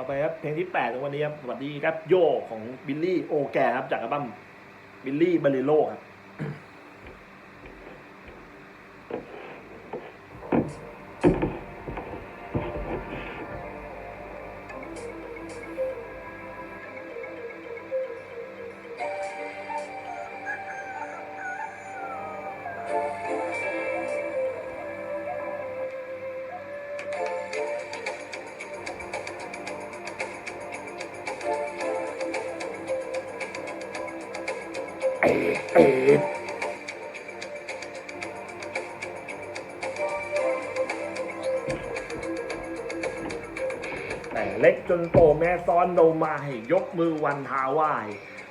ต่อไปครับเพลงที่8ของวันนี้ครับสวัสดีครับโยของบิลลี่โอแกครับจากอัลบั้มบิลลี่บาริโลครับ แต่เล็กจนโตแม่ซ้อนโนมาให้ยกมือวันทาไหว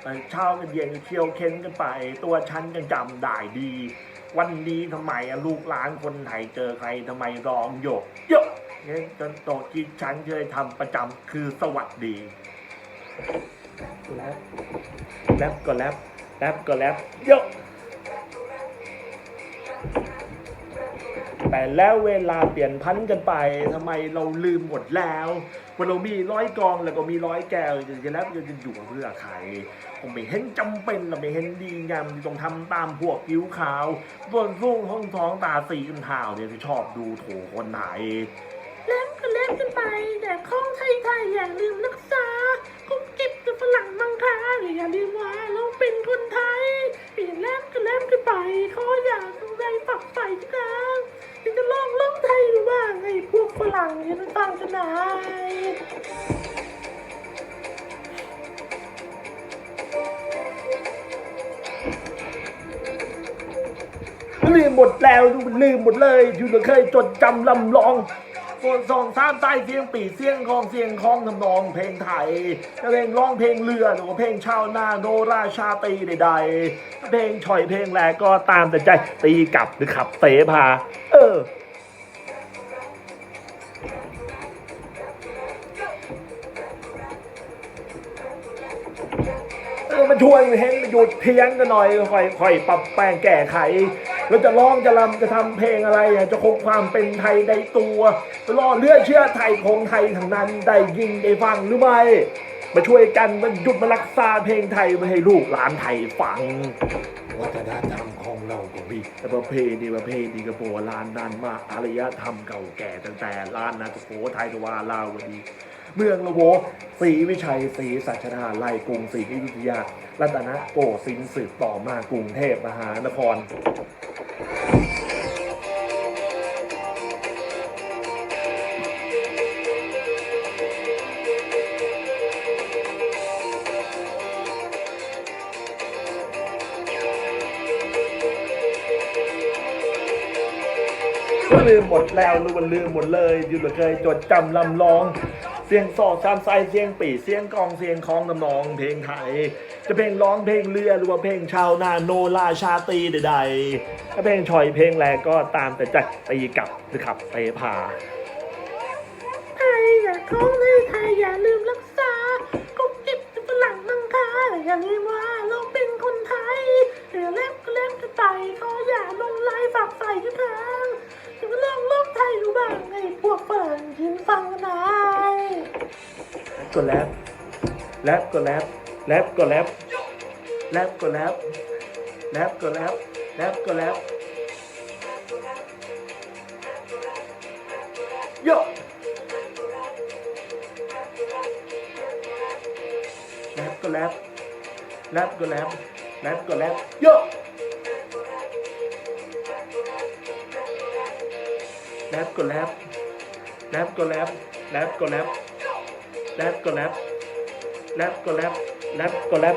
แต่เช้ากันเย็นเคี้ยวเค้นกันไป ตัวฉันยังจำได้ดี วันนี้ทำไมอะลูกหลานคนไทยเจอใครทำไมร้องโยกเยอะเล็กจนโตที่ฉันเคยทำประจำคือสวัสดีแรปแรปก็แรป แรปก็แรปเยอะแต่แล้วเวลาเปลี่ยนพันกันไปทำไมเราลืมหมดแล้วว่าเรามีร้อยกองแล้วก็มีร้อยแก้วจะแล้วจะอยู่เพื่อใครผมไม่เห็นจำเป็นเราไม่เห็นดีงามต้องทำตามพวกผิวขาวบนรุ่งห้องท้องตาสีกันเท้าเนี่ยที่ชอบดูโถคนไหนเล่นก็เล่นกันไปแต่ของไทยไกันไหนลืมหมดแล้วลืมหมดเลยอยู่เคยจดจำลำลองโฟนซองสามใต้เสียงปีเสียงคองเสียงคองทำนองเพลงไทยจะเพลงร้องเพลงเรือหรือว่าเพลงชาวนาโนราชาตีใดๆเพลงฉ่อยเพลงแหลกก็ตามแต่ใจตีกลับหรือขับเสพา เออ ช่วยเห็นหยุดเทียงกันหน่อยค่อยค่อยปรับแปลงแก้ไข แล้วจะร้องจะรำจะทำเพลงอะไรอะจะคงความเป็นไทยในตัวรอเลือดเชื่อไทยของไทยทั้งนั้นได้ยินได้ฟังหรือไม่มาช่วยกันมันหยุดมารักษาเพลงไทยมาให้ลูกหลานไทยฟังวัฒนธรรมของเราก็มีแต่ประเพณีประเพณีกระโบราณนานมากอารยธรรมเก่าแก่ตั้งแต่ล้านนาตโขไทยทวาลาวดี เมืองละโวศรีวิชัยศรีสัชนาไล่กรุงศรีอยุธยา รัตนโกสินทร์สืบต่อมากรุงเทพมหานครก็ลืมหมดแล้วรู้มันลืมหมดเลยอยู่เคยจดจำลำลอง เสียงซอกซามไซเสียงปีเสียงกองเสียงคองทำนองเพลงไทย จะเพลงร้องเพลงเรือหรือว่าเพลงชาวนาโนราชาตีใดๆถ้าเพลงชอยเพลงแรกก็ตามแต่ใจตีกลับหรือขับเตพาไทยอย่าของไทยไทยอย่าลืมรักษากุ๊บกิ๊บกับฝรั่งมังคาอย่าลืมว่าเราเป็นคนไทยเดี๋ยวเล่นก็เล่นกันไปขออย่าลงลายฝักใฝ่กันทางยังจะลองร้องไทยดูบ้างไอ้พวกฝรั่งยินฟังกันไหน ก็แรปแรปก็แรปแรปก็แรปแรปก็แรปแรปก็แรปแรปก็แรปโยแรปก็แรปแรปก็แรปแรปก็แรปโยแรปก็แรปแรปก็แรปแรปก็แรป แรปก็แรปแรปก็แรปแรปก็แรป